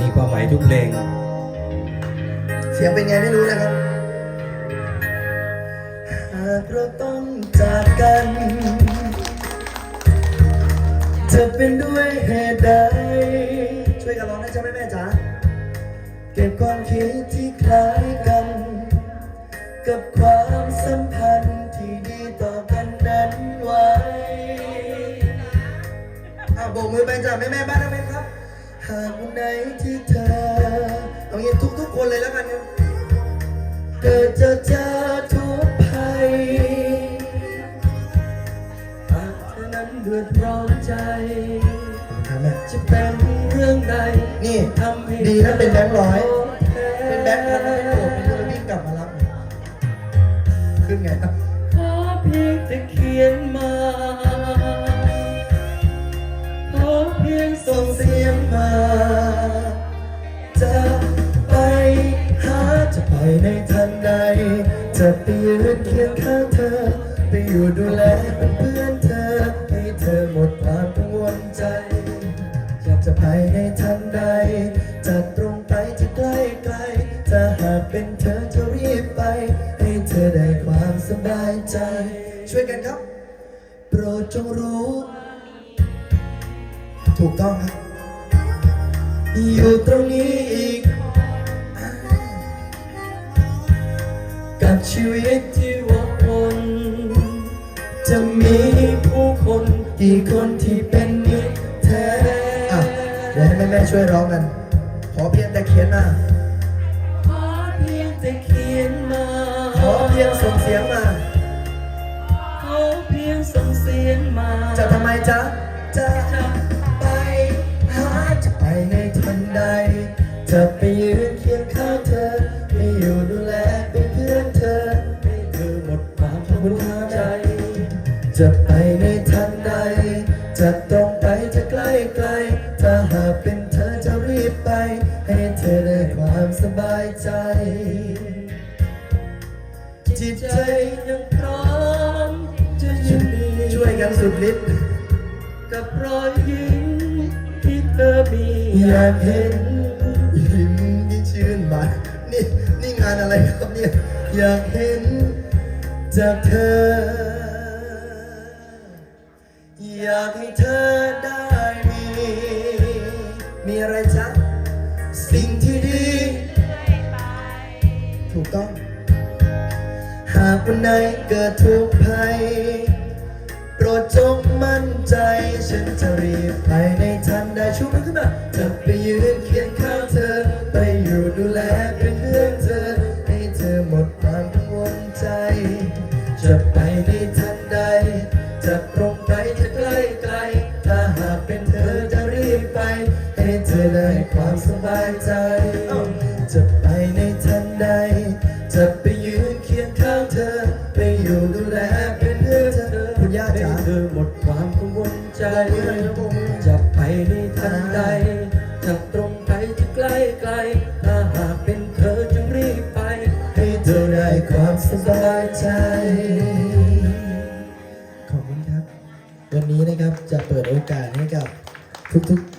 มีความหมายทุกเพลง เสียงเป็นไงไม่รู้นะครับ หากเราต้องจากกัน จะเป็นด้วยเหตุใด ช่วยกันร้องได้ใช่ไหมแม่จ๋า เก็บความคิดที่คล้ายกัน กับความสัมพันธ์ที่ดีต่อกันนั้นไว้อะโบกมือไปจ้ะแม่แม่บ้านนะแม่ครับ หากวันไหนที่เธอเอางี้ทุกทุกๆคนเลยแล้วกันครับเกิดจะเจอทุกภัยหากเธอนั้นเดือดร้อนใจจะเป็นเรื่องใดนี่ ทำให้ดีนะเป็นแบงค์ร้อยธอเป็นแบงค์พันไม่โกรธไม่เลยวิ่งกลับมารับขึ้นไงครับ ขอเพียงแต่เขียนมา ไปในทันใด จะไปยืนเคียงข้างเธอ ไปอยู่ดูแลเป็นเพื่อนเธอ ให้เธอหมดความกังวลใจ อยากจะไปในทันใด จะตรงไปจะใกล้ไกล จะหากเป็นเธอจะรีบไป ให้เธอได้ความสบายใจ ช่วยกันครับ โปรดจงรู้ ถูกต้องครับ อยู่ตรงนี้ อีกกับชีวิตที่วกวนจะมีผู้คนกี่คนที่เป็นมิตรแท้อะเดี๋ยวให้แม่แม่ๆช่วยร้องกัน ขอเพียงแต่เขียนมาขอเพียงแต่เขียนมา ขอเพียงส่งเสียงมา ขอเพียงส่งเสียงมา จะทำไมจ๊ะ จะไปหาจะไปในทันใด จะไปยืน จะไปในทันใด จะตรงไปจะใกล้ไกล ถ้าหากเป็นเธอจะรีบไป ให้เธอได้ความสบายใจ จิตใจยังพร้อมจะยินดีช่วยกันสุดฤทธิ์กับรอยยิ้มที่เธอมีอยากเห็นยิ้มที่ชื่นบานนี่นี่งานอะไรครับเนี่ยอยากเห็นจากเธอ อยากให้เธอได้มี มีอะไรจ๊ะ สิ่งที่ดี ถูกต้อง หากวันไหนเกิดทุกข์ภัย โปรดจงมั่นใจ ฉันจะรีบไปในทันใดชูมือขึ้นมาจะไปยืนเคียง จะไปยืนเคียงข้างเธอ ไปอยู่ดูแลเป็นเพื่อเธอคุณย่าจ๋าเธอหมดความกังวลใจ จะไปได้ทันใดจะตรงไปจะใกล้ไกล ถ้าหากเป็นเธอจะรีบไป ให้เธอได้ความสบายใจ ขอบคุณครับ วันนี้นะครับจะเปิดโอกาสให้กับทุกๆ